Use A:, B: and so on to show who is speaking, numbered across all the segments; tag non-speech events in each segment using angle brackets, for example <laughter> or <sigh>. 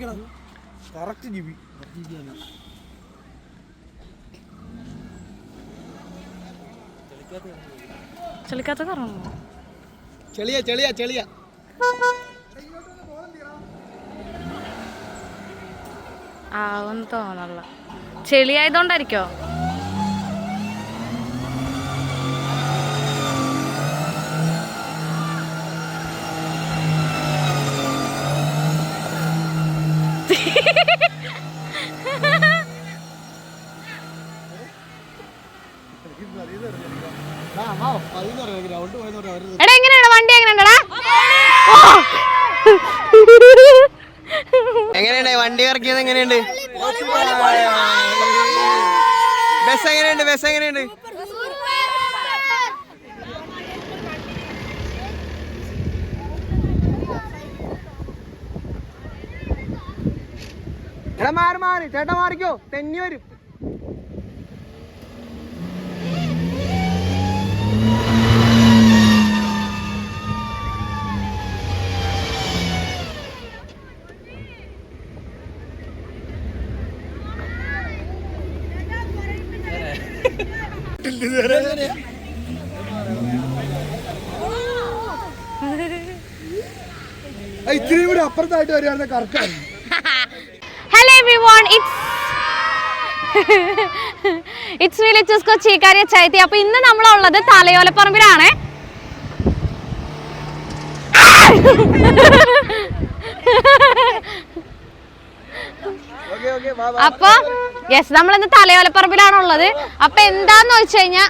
A: നോക്കണം correct GB
B: ചെളിക്കാത്ത ചെളിയാ
A: ചെളിയാ ചെളിയ. ചെളിയ
B: ആവെന്ന് തോന്നല്ല ചെളി എടാ എങ്ങനെയാണ് വണ്ടി എങ്ങനെയുണ്ടടാ
C: എങ്ങനെയുണ്ട്? വണ്ടി ഇറക്കിയത് എങ്ങനെയുണ്ട്? ബസ് എങ്ങനെയുണ്ട്? ബസ് എങ്ങനെയുണ്ട്? എടാ മാറി മാറി. ചേട്ടാ മാറിക്കോ തെന്നി വരും.
A: അപ്പുറത്തായിട്ട് വരികയാണെങ്കിൽ correct
B: hello everyone it's it's me leches കൊച്ചിക്കാരി ചൈത്തി അപ്പൊ ഇന്ന് നമ്മളുള്ളത് തലയോലപ്പറമ്പിലാണ്. അപ്പൊ യെസ് നമ്മളിന്ന് തലയോലപ്പറമ്പിലാണ് ഉള്ളത് അപ്പൊ എന്താന്ന് വെച്ച് കഴിഞ്ഞാ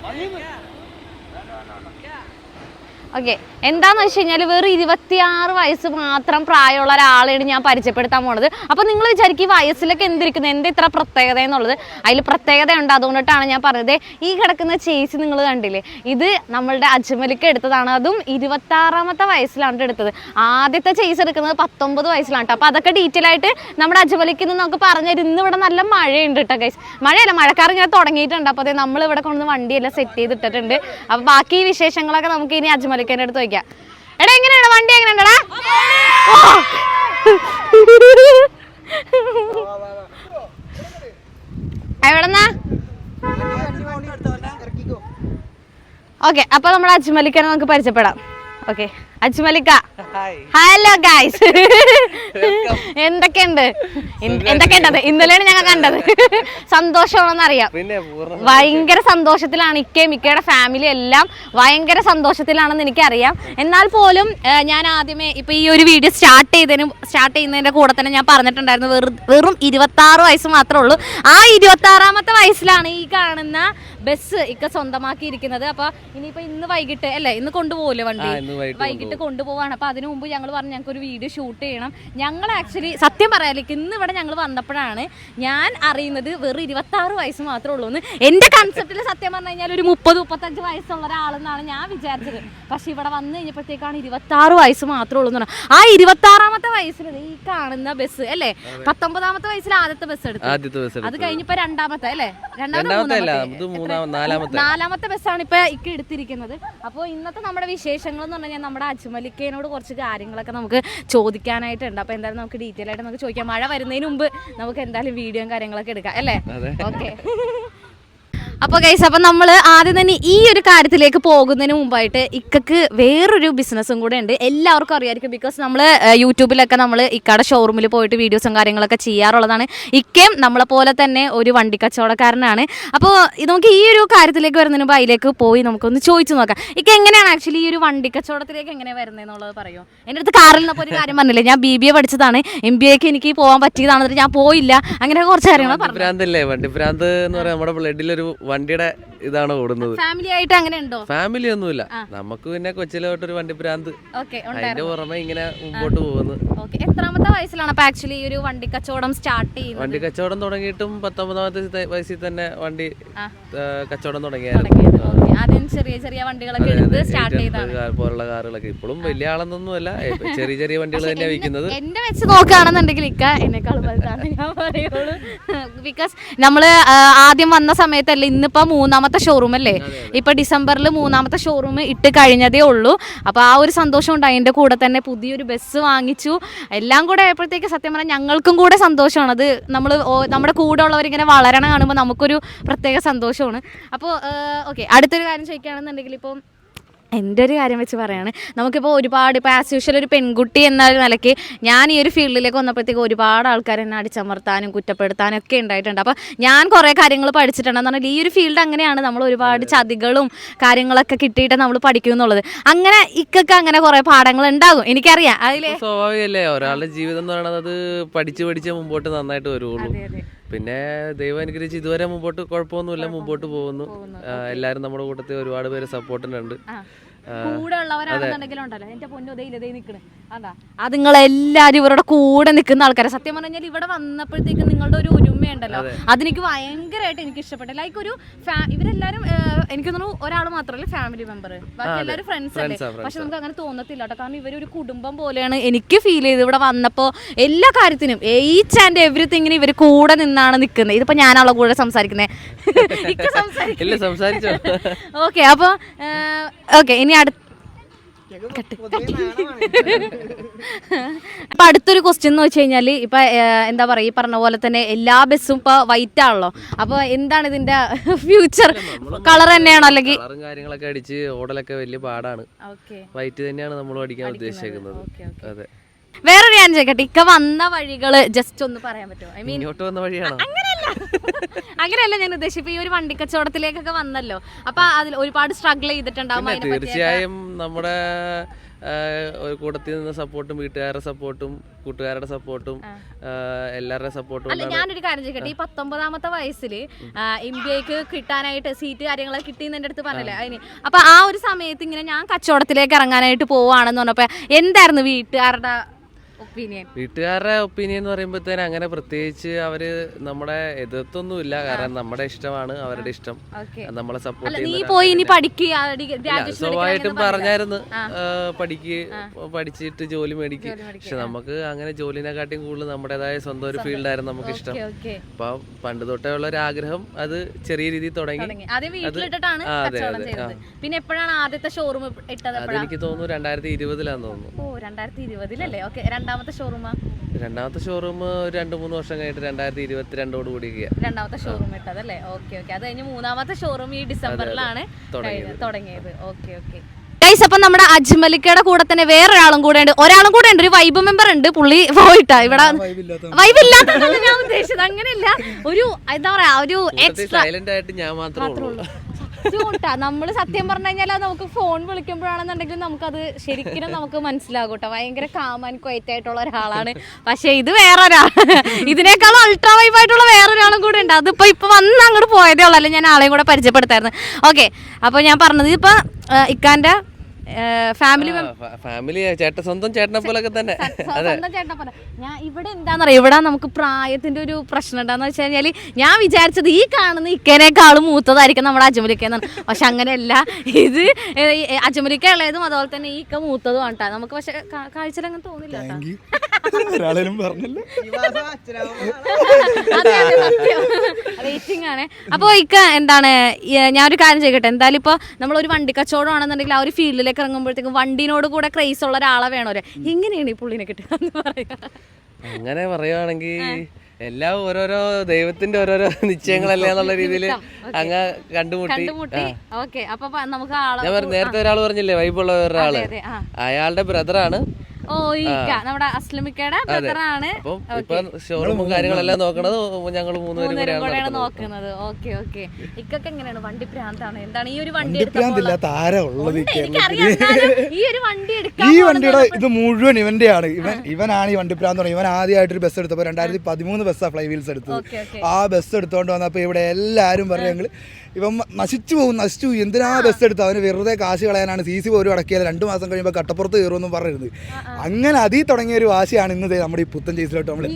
B: ഓക്കെ എന്താന്ന് വെച്ച് കഴിഞ്ഞാൽ വെറും ഇരുപത്തിയാറ് വയസ്സ് മാത്രം പ്രായമുള്ള ഒരാളെയാണ് ഞാൻ പരിചയപ്പെടുത്താൻ പോണത്. അപ്പൊ നിങ്ങൾ വിചാരിക്കും ഈ വയസ്സിലൊക്കെ എന്തിരിക്കുന്നത് എന്താ ഇത്ര പ്രത്യേകത എന്നുള്ളത്? അതിൽ പ്രത്യേകത ഉണ്ട്. അതുകൊണ്ടിട്ടാണ് ഞാൻ പറഞ്ഞത്. ഈ കിടക്കുന്ന ചേച്ചി നിങ്ങൾ കണ്ടില്ലേ? ഇത് നമ്മളുടെ അജ്മലിക്ക് എടുത്തതാണ്. അതും ഇരുപത്തി ആറാമത്തെ വയസ്സിലാണ് എടുത്തത്. ആദ്യത്തെ ചേച്ചി എടുക്കുന്നത് പത്തൊമ്പത് വയസ്സിലാണ് ട്ടോ. അപ്പൊ അതൊക്കെ ഡീറ്റെയിൽ ആയിട്ട് നമ്മുടെ അജ്മലിക്ക് നിന്ന് നമുക്ക് പറഞ്ഞു ഇന്ന് ഇവിടെ നല്ല മഴയുണ്ട് കേട്ടോ ഗൈസ് മഴയല്ല മഴക്കാർ ഇങ്ങനെ തുടങ്ങിയിട്ടുണ്ട്. അപ്പോൾ നമ്മൾ ഇവിടെ കൊണ്ടുവന്ന് വണ്ടിയെല്ലാം സെറ്റ് ചെയ്തിട്ടിട്ടുണ്ട് അപ്പൊ ബാക്കി വിശേഷങ്ങളൊക്കെ നമുക്ക് ഇനി അജ്മലിക്കന്റെ അടുത്ത് വയ്ക്കാം എടാ എങ്ങനെയാണ് വണ്ടി എങ്ങനെയുണ്ടടാ? എവിടെന്നാ? ഓക്കെ അപ്പൊ നമ്മൾ അജ്മലിക്കനെ നമുക്ക് പരിചയപ്പെടാം. ഓക്കെ അജ്മലിക്ക. ഹലോ ഗായ്സ് എന്തൊക്കെയുണ്ട്? എന്തൊക്കെയുണ്ടത് ഇന്നലെയാണ് ഞങ്ങൾ കണ്ടത്. സന്തോഷമാണെന്ന് അറിയാം ഭയങ്കര സന്തോഷത്തിലാണ് ഇക്കയും ഇക്കയുടെ ഫാമിലി എല്ലാം ഭയങ്കര സന്തോഷത്തിലാണെന്ന് എനിക്കറിയാം. എന്നാൽ പോലും ഞാൻ ആദ്യമേ ഇപ്പൊ ഈ ഒരു വീഡിയോ സ്റ്റാർട്ട് ചെയ്തതിന് സ്റ്റാർട്ട് ചെയ്യുന്നതിന്റെ കൂടെ തന്നെ ഞാൻ പറഞ്ഞിട്ടുണ്ടായിരുന്നു വെറു വെറും ഇരുപത്തി ആറ് വയസ്സ് മാത്രമേ ഉള്ളൂ. ആ ഇരുപത്തി ആറാമത്തെ വയസ്സിലാണ് ഈ കാണുന്ന ബസ് ഇക്ക സ്വന്തമാക്കിയിരിക്കുന്നത്. അപ്പൊ ഇനിയിപ്പോ ഇന്ന് വൈകിട്ട് അല്ലേ? ഇന്ന് കൊണ്ടുപോകില്ലേ വണ്ടി?
C: വൈകിട്ട്
B: കൊണ്ടുപോവാണ്. അപ്പൊ അതിനു മുമ്പ് ഞങ്ങൾ പറഞ്ഞു ഞങ്ങൾക്ക് ഒരു വീഡിയോ ഷൂട്ട് ചെയ്യണം. ഞങ്ങൾ ആക്ച്വലി സത്യം പറയാലേക്ക് ഇന്ന് ഇവിടെ ഞങ്ങൾ വന്നപ്പോഴാണ് ഞാൻ അറിയുന്നത് വെറും ഇരുപത്തി ആറ് വയസ്സ് മാത്രമേ ഉള്ളൂ എന്ന്. എന്റെ കൺസെപ്റ്റിൽ സത്യം പറഞ്ഞു കഴിഞ്ഞാൽ ഒരു മുപ്പത് മുപ്പത്തഞ്ച് വയസ്സുള്ള ഒരാളെന്നാണ് ഞാൻ വിചാരിച്ചത്. പക്ഷെ ഇവിടെ വന്നു കഴിഞ്ഞപ്പോഴത്തേക്കാണ് ഇരുപത്തി ആറ് വയസ്സ് മാത്രമേ ഉള്ളൂ എന്ന് പറഞ്ഞാൽ ആ ഇരുപത്തി ആറാമത്തെ വയസ്സിൽ ഈ കാണുന്ന ബസ് അല്ലേ? പത്തൊമ്പതാമത്തെ വയസ്സിൽ ആദ്യത്തെ ബസ് എടുത്തു അത് കഴിഞ്ഞപ്പോ രണ്ടാമത്തെ അല്ലേ?
C: രണ്ടാമത്തെ നാലാമത്തെ.
B: ബസ്സാണ് ഇപ്പൊ ഇക്ക് എടുത്തിരിക്കുന്നത്. അപ്പോൾ ഇന്നത്തെ നമ്മുടെ വിശേഷങ്ങൾ എന്ന് പറഞ്ഞാൽ നമ്മുടെ അജ്മലിക്കേനോട് കുറച്ച് കാര്യങ്ങളൊക്കെ നമുക്ക് ചോദിക്കാനായിട്ടുണ്ട്. അപ്പോൾ എന്തായാലും നമുക്ക് ഡീറ്റെയിൽ ആയിട്ട് നമുക്ക് ചോദിക്കാം. മഴ വരുന്നതിന് മുമ്പ് നമുക്ക് എന്തായാലും വീഡിയോയും കാര്യങ്ങളൊക്കെ എടുക്കാം. അല്ലേ? ഓക്കെ <laughs> അപ്പോൾ ഗൈസ് അപ്പം നമ്മൾ ആദ്യം തന്നെ ഈ ഒരു കാര്യത്തിലേക്ക് പോകുന്നതിന് മുമ്പായിട്ട് ഇക്കക്ക് വേറൊരു ബിസിനസ്സും കൂടെ ഉണ്ട്. എല്ലാവർക്കും അറിയായിരിക്കും ബിക്കോസ് നമ്മൾ യൂട്യൂബിലൊക്കെ നമ്മൾ ഇക്കയുടെ ഷോറൂമിൽ പോയിട്ട് വീഡിയോസും കാര്യങ്ങളൊക്കെ ചെയ്യാറുള്ളതാണ്. ഇക്കയും നമ്മളെ പോലെ തന്നെ ഒരു വണ്ടി കച്ചവടക്കാരനാണ് അപ്പോൾ നമുക്ക് ഈ ഒരു കാര്യത്തിലേക്ക് വരുന്നതിന് മുമ്പ് അതിലേക്ക് പോയി നമുക്കൊന്ന് ചോദിച്ചു നോക്കാം. ഇക്ക എങ്ങനെയാണ് ആക്ച്വലി ഈ ഒരു വണ്ടി കച്ചവടത്തിലേക്ക് എങ്ങനെ വരുന്നത് എന്നുള്ളത് പറയുമോ എന്റെ അടുത്ത് കാറിൽ നിന്നപ്പോൾ ഒരു കാര്യം പറഞ്ഞില്ലേ? ഞാൻ ബി ബി എ പഠിച്ചതാണ്. എം ബി എക്ക് എനിക്ക് പോകാൻ പറ്റിയതാണ് ഞാൻ പോയില്ല. അങ്ങനെ കുറച്ച് കാര്യങ്ങൾ പറഞ്ഞു.
C: വണ്ടി എന്ന് നമ്മുടെ വണ്ടിയുടെ ഇതാണ് ഓടുന്നത്.
B: ഫാമിലി ആയിട്ട് അങ്ങനെ ഉണ്ടോ?
C: ഫാമിലി ഒന്നുമില്ല. നമുക്ക് പിന്നെ കൊച്ചിലോട്ടൊരു വണ്ടി പ്രാന്ത്
B: ഓക്കെ
C: അതിന്റെ പുറമെ ഇങ്ങനെ മുമ്പോട്ട് പോകുന്നു.
B: എത്രാമത്തെ വയസ്സിലാണ് അപ്പൊ ആക്ച്വലി ഈ ഒരു വണ്ടി കച്ചവടം സ്റ്റാർട്ട് ചെയ്യുന്നത്?
C: വണ്ടി കച്ചവടം തുടങ്ങിയിട്ടും പത്തൊമ്പതാമത്തെ വയസ്സിൽ തന്നെ വണ്ടി കച്ചവടം തുടങ്ങിയായിരുന്നു.
B: ആദ്യം ചെറിയ ചെറിയ വണ്ടികളൊക്കെ എടുത്ത് സ്റ്റാർട്ട് ചെയ്താണ്
C: പോലുള്ള കാറുകളൊക്കെ. ഇപ്പോഴും വലിയ ആളെന്നൊന്നുമല്ല അല്ല. ചെറിയ ചെറിയ വണ്ടികൾ തന്നെയാണ് വിൽക്കുന്നത്.
B: എന്നെ വെച്ച് നോക്കുകയാണെന്നുണ്ടെങ്കിൽ ഇക്ക എന്നെക്കാൾ വലുതാണ് ഞാൻ പറയുള്ളൂ. <laughs> ബിക്കോസ് നമ്മൾ ആദ്യം വന്ന സമയത്തല്ല ഇന്നിപ്പോ മൂന്നാമത്തെ ഷോറൂം അല്ലേ? ഇപ്പൊ ഡിസംബറിൽ മൂന്നാമത്തെ ഷോറൂം ഇട്ട് കഴിഞ്ഞതേ ഉള്ളൂ. അപ്പോൾ ആ ഒരു സന്തോഷം ഉണ്ട്. അതിന്റെ കൂടെ തന്നെ പുതിയൊരു ബസ് വാങ്ങിച്ചു. എല്ലാം കൂടെ ആയപ്പോഴത്തേക്ക് സത്യം പറഞ്ഞാൽ ഞങ്ങൾക്കും കൂടെ സന്തോഷമാണ്. അത് നമ്മൾ നമ്മുടെ കൂടെ ഉള്ളവർ ഇങ്ങനെ വളരണ കാണുമ്പോൾ നമുക്കൊരു പ്രത്യേക സന്തോഷമാണ്. അപ്പോൾ ഓക്കെ അടുത്തൊരു കാര്യം ചോദിക്കുകയാണെന്നുണ്ടെങ്കിൽ ഇപ്പോൾ എന്റെ ഒരു കാര്യം വെച്ച് പറയാണ്. നമുക്കിപ്പോൾ ഒരുപാട് ഇപ്പോൾ ആസ് യൂഷ്വൽ ഒരു പെൺകുട്ടി എന്ന നിലയ്ക്ക് ഞാൻ ഈ ഒരു ഫീൽഡിലേക്ക് വന്നപ്പോഴത്തേക്ക് ഒരുപാട് ആൾക്കാർ എന്നെ അടിച്ചമർത്താനും കുറ്റപ്പെടുത്താനും ഒക്കെ ഉണ്ടായിട്ടുണ്ട്. അപ്പോൾ ഞാൻ കുറേ കാര്യങ്ങൾ പഠിച്ചിട്ടുണ്ടെന്ന് പറഞ്ഞാൽ ഈ ഒരു ഫീൽഡ് അങ്ങനെയാണ്. നമ്മൾ ഒരുപാട് ചതികളും കാര്യങ്ങളൊക്കെ കിട്ടിയിട്ട് നമ്മൾ പഠിക്കും എന്നുള്ളത്. അങ്ങനെ ഇക്കൊക്കെ അങ്ങനെ കുറേ പാഠങ്ങൾ ഉണ്ടാകും. എനിക്കറിയാം. അതിലെ
C: സ്വാഭാവികമല്ലേ ഒരാളുടെ ജീവിതം എന്ന് പറയുന്നത് പഠിച്ച് പഠിച്ച് മുമ്പോട്ട് നന്നായിട്ട് വരുള്ളൂ പിന്നെ ദൈവം അനുഗ്രഹിച്ച് ഇതുവരെ മുമ്പോട്ട് കുഴപ്പമൊന്നുമില്ല മുമ്പോട്ട് പോകുന്നു. എല്ലാവരും നമ്മുടെ കൂട്ടത്തിൽ ഒരുപാട് പേര് സപ്പോർട്ടിനുണ്ട്
B: കൂടെ ഉള്ളവരാണെന്നുണ്ടെങ്കിലും ഉണ്ടല്ലോ. എന്റെ പൊന്നു ദേ ഇതേ നിക്കണ്. അതാ. അത് നിങ്ങളെല്ലാരും ഇവരുടെ കൂടെ നിൽക്കുന്ന ആൾക്കാരെ. സത്യം പറഞ്ഞാൽ ഇവിടെ വന്നപ്പോഴത്തേക്ക് നിങ്ങളുടെ ഒരു ഒരുമയുണ്ടല്ലോ. അതെനിക്ക് ഭയങ്കരമായിട്ട് എനിക്ക് ഇഷ്ടപ്പെട്ടു. ലൈക്ക് ഒരു ഇവരെല്ലാരും എനിക്ക് തോന്നുന്നു ഒരാൾ മാത്രമല്ല ഫാമിലി മെമ്പർ ബാക്കി എല്ലാവരും ഫ്രണ്ട്സ് അല്ലേ? പക്ഷെ നമുക്ക് അങ്ങനെ തോന്നത്തില്ല കേട്ടോ. കാരണം ഇവരൊരു കുടുംബം പോലെയാണ് എനിക്ക് ഫീൽ ചെയ്ത് ഇവിടെ വന്നപ്പോ എല്ലാ കാര്യത്തിനും ഈച്ച് ആൻഡ് എവറിത്തിങ്ങിന് ഇവർ കൂടെ നിന്നാണ് നിൽക്കുന്നത്. ഇതിപ്പോ ഞാനാളെ കൂടെ സംസാരിക്കുന്നത് ഓക്കെ അപ്പോൾ ഓക്കെ ഇനി അടുത്ത അപ്പൊ അടുത്തൊരു ക്വസ്റ്റ്യൻ എന്ന് വെച്ച് കഴിഞ്ഞാൽ ഇപ്പൊ എന്താ പറയാ ഈ പറഞ്ഞ പോലെ തന്നെ എല്ലാ ബസ്സും ഇപ്പൊ വൈറ്റ് ആണല്ലോ. അപ്പൊ എന്താണ് ഇതിന്റെ ഫ്യൂച്ചർ കളർ തന്നെയാണോ അല്ലെങ്കിൽ
C: കാര്യങ്ങളൊക്കെ അടിച്ച് ഓടലൊക്കെ വലിയ പാടാണ്. വൈറ്റ് തന്നെയാണ് നമ്മൾ പഠിക്കാൻ ഉദ്ദേശിക്കുന്നത് അതെ.
B: വേറൊരു ഞാൻ ചോദിക്കട്ടെ? ഇക്ക വന്ന വഴികൾ ജസ്റ്റ് ഒന്ന് പറയാൻ പറ്റുമോ? ഐ മീൻ
C: ഇങ്ങോട്ട് വന്ന വഴിയാണോ?
B: അങ്ങനെയല്ല. അങ്ങനെയല്ല ഞാൻ ഉദ്ദേശിച്ചത്. ഇപ്പൊ ഈ ഒരു വണ്ടി കച്ചവടത്തിലേക്കൊക്കെ വന്നല്ലോ. അപ്പൊ അതിൽ ഒരുപാട് സ്ട്രഗിൾ ചെയ്തിട്ടുണ്ടാവും
C: പിന്നെ
B: അതിനെ പറ്റിയൊക്കെ.
C: തീർച്ചയായും നമ്മുടെ ഒരു കൂട്ടത്തിൽ നിന്ന് സപ്പോർട്ടും വീട്ടുകാരുടെ സപ്പോർട്ടും കൂട്ടുകാരുടെ സപ്പോർട്ടും എല്ലാവരുടെ സപ്പോർട്ടും
B: അല്ല ഞാനൊരു കാര്യം ചോദിക്കട്ടെ? ഈ പത്തൊമ്പതാമത്തെ വയസ്സിൽ ഇന്ത്യയ്ക്ക് കിട്ടാനായിട്ട് സീറ്റ് കാര്യങ്ങളൊക്കെ കിട്ടിയെന്ന് എന്റെ അടുത്ത് പറഞ്ഞില്ലേ? അതിന്. അപ്പൊ ആ ഒരു സമയത്ത് ഇങ്ങനെ ഞാൻ കച്ചവടത്തിലേക്ക് ഇറങ്ങാനായിട്ട് പോവാണെന്ന് പറഞ്ഞപ്പോ എന്തായിരുന്നു വീട്ടുകാരുടെ ഒപ്പീനിയൻ
C: വീട്ടുകാരുടെ ഒപ്പീനിയൻ എന്ന് പറയുമ്പോഴത്തേന് അങ്ങനെ പ്രത്യേകിച്ച് അവർ നമ്മുടെ എതിർത്തൊന്നുമില്ല. കാരണം നമ്മുടെ ഇഷ്ടമാണ് അവരുടെ ഇഷ്ടം. നമ്മളെ സപ്പോർട്ട്
B: നീ പോയി ഇനി
C: പറഞ്ഞായിരുന്നു. പഠിക്ക് പഠിച്ചിട്ട് ജോലി മേടിക്ക്. പക്ഷെ നമുക്ക് അങ്ങനെ ജോലിനെക്കാട്ടിയും കൂടുതൽ നമ്മുടേതായ സ്വന്തം ഒരു ഫീൽഡായിരുന്നു നമുക്ക് ഇഷ്ടം. അപ്പൊ പണ്ട് തൊട്ടേ ഉള്ള ഒരു ആഗ്രഹം അത് ചെറിയ രീതിയിൽ തുടങ്ങി.
B: പിന്നെ എപ്പോഴാണ് ആദ്യത്തെ ഷോറൂം ഇട്ടത്
C: എനിക്ക് തോന്നുന്നു രണ്ടായിരത്തി ഇരുപതിലാന്ന് തോന്നുന്നു.
B: ഓ രണ്ടായിരത്തി ഇരുപതിലല്ലേ? ഓക്കെ രണ്ടാമത്തെ ഷോറൂമാ
C: രണ്ടാമത്തെ ഷോറൂം രണ്ട് മൂന്ന് വർഷം കഴിഞ്ഞിട്ട് രണ്ടായിരത്തി ഇരുപത്തിരണ്ടോട് കൂടി
B: രണ്ടാമത്തെ ഷോറൂം ഇട്ടത് അല്ലേ ഓക്കെ ഓക്കെ അത് കഴിഞ്ഞ് മൂന്നാമത്തെ ഷോറൂം ഈ ഡിസംബറിലാണ്
C: തുടങ്ങിയത്.
B: ഓക്കെ ഓക്കെ ഗൈസ് അപ്പം നമ്മുടെ അജ്മലിക്കയുടെ കൂടെ തന്നെ വേറൊരാളും കൂടെ ഉണ്ട്. ഒരാളും കൂടെ ഉണ്ട്. ഒരു വൈബ് മെമ്പർ ഉണ്ട്. പുള്ളി പോയിട്ടാ. ഇവിടെ വൈബ് ഇല്ലാത്ത ഞാൻ ഉദ്ദേശിച്ചത്. അങ്ങനെയല്ല. ഒരു എന്താ പറയാ ഒരു എക്സ്ട്രാ
C: സൈലന്റ് ആയിട്ട് ഞാൻ മാത്രമേ ഉള്ളൂ.
B: സത്യമാട്ടാ നമ്മൾ സത്യം പറഞ്ഞു കഴിഞ്ഞാൽ നമുക്ക് ഫോൺ വിളിക്കുമ്പോഴാണെന്നുണ്ടെങ്കിൽ നമുക്കത് ശരിക്കും നമുക്ക് മനസ്സിലാകും കേട്ടോ ഭയങ്കര കാമൻ ക്വൈറ്റ് ആയിട്ടുള്ള ഒരാളാണ്. പക്ഷെ ഇത് വേറെ ഒരാൾ ഇതിനേക്കാൾ അൾട്രാ വൈബ് ആയിട്ടുള്ള വേറൊരാളും കൂടെ ഉണ്ട്. അതിപ്പോ ഇപ്പൊ വന്ന് അങ്ങോട്ട് പോയതേ ഉള്ളൂ. ഞാൻ ആളെയും കൂടെ പരിചയപ്പെടുത്തായിരുന്നു. ഓക്കെ അപ്പൊ ഞാൻ പറഞ്ഞത് ഇപ്പൊ ഇക്കാന്റെ ഫാമിലി
C: ഫാമിലി ചേട്ടൻ സ്വന്തം ചേട്ടനെ പോലൊക്കെ തന്നെ.
B: സ്വന്തം ചേട്ടനെ പോലെ. ഞാൻ ഇവിടെ എന്താണെന്നറിയോ ഇവിടെ നമുക്ക് പ്രായത്തിന്റെ ഒരു പ്രശ്നം എന്താന്ന് വെച്ച് കഴിഞ്ഞാൽ ഞാൻ വിചാരിച്ചത് ഈ കാണുന്ന ഇക്കേനേക്കാളും മൂത്തതായിരിക്കും നമ്മുടെ അജമലിക്കെന്നാണ് പക്ഷെ അങ്ങനെയല്ല. ഇത് അജമലിക്ക ഇളയതും അതുപോലെ തന്നെ ഈ ഇക്ക മൂത്തതും ആണ് ട്ടാ. നമുക്ക് പക്ഷെ കാഴ്ചയിൽ അങ്ങനെ തോന്നില്ല അപ്പൊ റേറ്റിംഗ് <laughs> ആണ്. അപ്പോൾ ഇക്ക എന്താണ് ഞാൻ ഞാനൊരു കാര്യം ചെയ്യട്ടെ എന്തായാലും ഇപ്പോൾ നമ്മളൊരു വണ്ടി കച്ചവടം ആണെന്നുണ്ടെങ്കിൽ ആ ഒരു ഫീൽഡിലേക്ക് ഇറങ്ങുമ്പോഴത്തേക്കും വണ്ടിനോട് കൂടെ ക്രൈസ് ഉള്ള ഒരാളെ വേണോ എങ്ങനെയാണ് ഈ പുള്ളിനെ കിട്ടുക എന്ന് പറയാ
C: അങ്ങനെ പറയുവാണെങ്കിൽ എല്ലാം ഓരോരോ ദൈവത്തിന്റെ ഓരോരോ നിശ്ചയങ്ങളല്ലേ എന്നുള്ള രീതിയിൽ അങ്ങ് കണ്ടുമുട്ടി. ഞാൻ നേരത്തെ ഒരാൾ പറഞ്ഞില്ലേ വൈബുള്ള
B: ഒരാൾ.
C: അയാളുടെ ബ്രദറാണ്
B: ഓ നമ്മുടെ അസ്ലമിക്കയുടെ ബ്രദറാണ്.
C: അപ്പം ഇപ്പൊ ഷോറൂമും കാര്യങ്ങളെല്ലാം നോക്കണത് ഞങ്ങൾ മൂന്നുപേരും
B: മൂന്നുപേരും
C: കൂടെയാണ്
B: കൂടെയാണ്
C: നടത്തുന്നത്
B: നോക്കുന്നത്. Okay okay. ഇക്കൊക്കെ എങ്ങനെയാണ്? വണ്ടി ഭ്രാന്താണ് എന്താണ് ഈ ഒരു വണ്ടി
A: ആരാ ഉള്ളത് ഈ
B: എനിക്കറിയാം.
A: കേരളത്തിൽ
B: എന്നാലും ഈ ഒരു വണ്ടി എടുക്കാൻ
A: ഈ വണ്ടിയുടെ ഇത് മുഴുവൻ ഇവന്റെയാണ്. ഇവൻ ഇവനാണ് ഈ വണ്ടിപ്രാന്ത് ഇവൻ ഇവൻ ആദ്യമായിട്ടൊരു ബസ് എടുത്തപ്പോൾ രണ്ടായിരത്തി പതിമൂന്ന് ബസ്സാണ് ഫ്ലൈ വീൽസ് എടുത്തത്.
B: Okay okay.
A: ആ ബസ് എടുത്തോണ്ട് വന്നപ്പോൾ ഇവിടെ എല്ലാരും പറഞ്ഞു ഞങ്ങൾ ഇവൻ മ- നശിച്ചു പോകും നശിച്ചു പോകും. എന്തിനാ ബസ് എടുത്ത് അവന് വെറുതെ കാശ് കളയാനാണ് സി സി പോലും അടക്കിയത്? രണ്ട് മാസം കഴിയുമ്പോൾ കട്ടപ്പുറത്ത് കയറുമെന്നും പറഞ്ഞിരുന്നത് അങ്ങനെ അതിൽ തുടങ്ങിയ ഒരു വാശിയാണ് ഇന്ന് ദേ നമ്മുടെ ഈ പുത്തൻ ചേസിലോട്ട് നമ്മൾ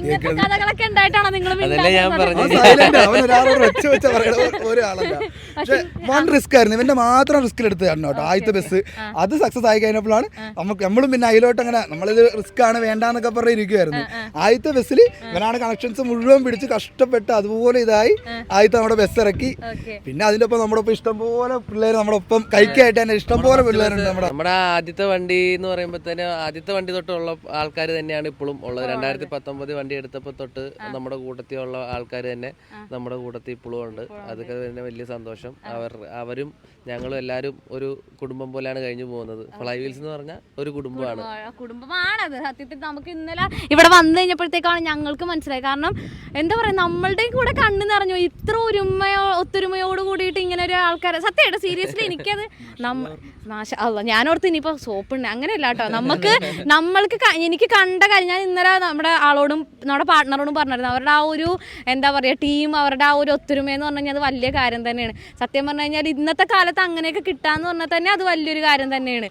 A: വെച്ച പറയണ ഒരു- ഒരാളല്ല. പക്ഷെ വൺ റിസ്ക് ആയിരുന്നു. ഇവന്റെ മാത്രം റിസ്കിൽ എടുത്ത് തരണം കേട്ടോ ആദ്യത്തെ ബസ് അത് സക്സസ് ആയി കഴിഞ്ഞപ്പോഴാണ് നമുക്ക് നമ്മളും പിന്നെ അതിലോട്ട് അങ്ങനെ നമ്മളിത് റിസ്ക് ആണ് വേണ്ടാന്നൊക്കെ പറഞ്ഞ് ഇരിക്കുമായിരുന്നു ആദ്യത്തെ ബസ്സിൽ ഇവനാണ് കണക്ഷൻസ് മുഴുവൻ പിടിച്ച് കഷ്ടപ്പെട്ട് അതുപോലെ ഇതായി ആദ്യത്തെ നമ്മുടെ ബസ് ഇറക്കി.
B: ഓക്കെ
A: പിന്നെ അതിന്റെ ഒപ്പം നമ്മുടെ ഒപ്പം ഇഷ്ടംപോലെ പിള്ളേർ നമ്മുടെ ഒപ്പം കൈക്കായിട്ട് തന്നെ ഇഷ്ടംപോലെ പിള്ളേരുണ്ട് നമ്മുടെ
C: നമ്മുടെ ആദ്യത്തെ വണ്ടി എന്ന് പറയുമ്പോൾ തന്നെ ആദ്യത്തെ വണ്ടി തൊട്ടുള്ള ആൾക്കാർ തന്നെയാണ് ഇപ്പോഴും ഉള്ളത്. രണ്ടായിരത്തി പത്തൊമ്പത് വണ്ടി എടുത്തപ്പോൾ തൊട്ട് നമ്മുടെ കൂട്ടത്തിലുള്ള ആൾക്കാർ തന്നെ നമ്മുടെ കൂട്ടത്തിൽ ഇപ്പോഴും ഉണ്ട്. അതൊക്കെ തന്നെ വലിയ സന്തോഷം. അവർ അവരും ഞങ്ങളും എല്ലാവരും ഒരു കുടുംബം പോലെയാണ് കഴിഞ്ഞു പോകുന്നത്. ഫ്ലൈ വീൽസ് എന്ന് പറഞ്ഞാൽ ഒരു കുടുംബമാണ്.
B: കുടുംബമാണത്. സത്യത്തിൽ നമുക്ക് ഇന്നലെ ഇവിടെ വന്നു കഴിഞ്ഞപ്പോഴത്തേക്കാണ് ഞങ്ങൾക്ക് മനസ്സിലായി കാരണം എന്താ പറയാ നമ്മളുടെ കൂടെ കണ്ണു നിറഞ്ഞു. ഇത്ര ഒരുമയോ ഒത്തൊരുമയോട് കൂടിയിട്ട് ഇങ്ങനെ ഒരു ആൾക്കാരെ സത്യമായിട്ട് സീരിയസ്ലി എനിക്കത് നമ്മ നാശ അല്ല ഞാനോർത്ത് ഇനിയിപ്പോ സോപ്പുണ്ട് അങ്ങനെയല്ല കേട്ടോ. നമുക്ക് നമ്മൾക്ക് എനിക്ക് കണ്ട കാര്യം ഞാൻ ഇന്നലെ നമ്മുടെ ആളോടും നമ്മുടെ പാർട്ണറോടും പറഞ്ഞിരുന്നു അവരുടെ ആ ഒരു എന്താ പറയുക ടീം അവരുടെ ആ ഒരു ഒത്തൊരുമയെന്ന് പറഞ്ഞു കഴിഞ്ഞാൽ അത് വലിയ കാര്യം തന്നെയാണ്. സത്യം പറഞ്ഞു കഴിഞ്ഞാൽ ഇന്നത്തെ കാലത്ത് അങ്ങനെയൊക്കെ കിട്ടാന്ന് പറഞ്ഞാൽ തന്നെ അത് വലിയൊരു കാര്യം തന്നെയാണ്.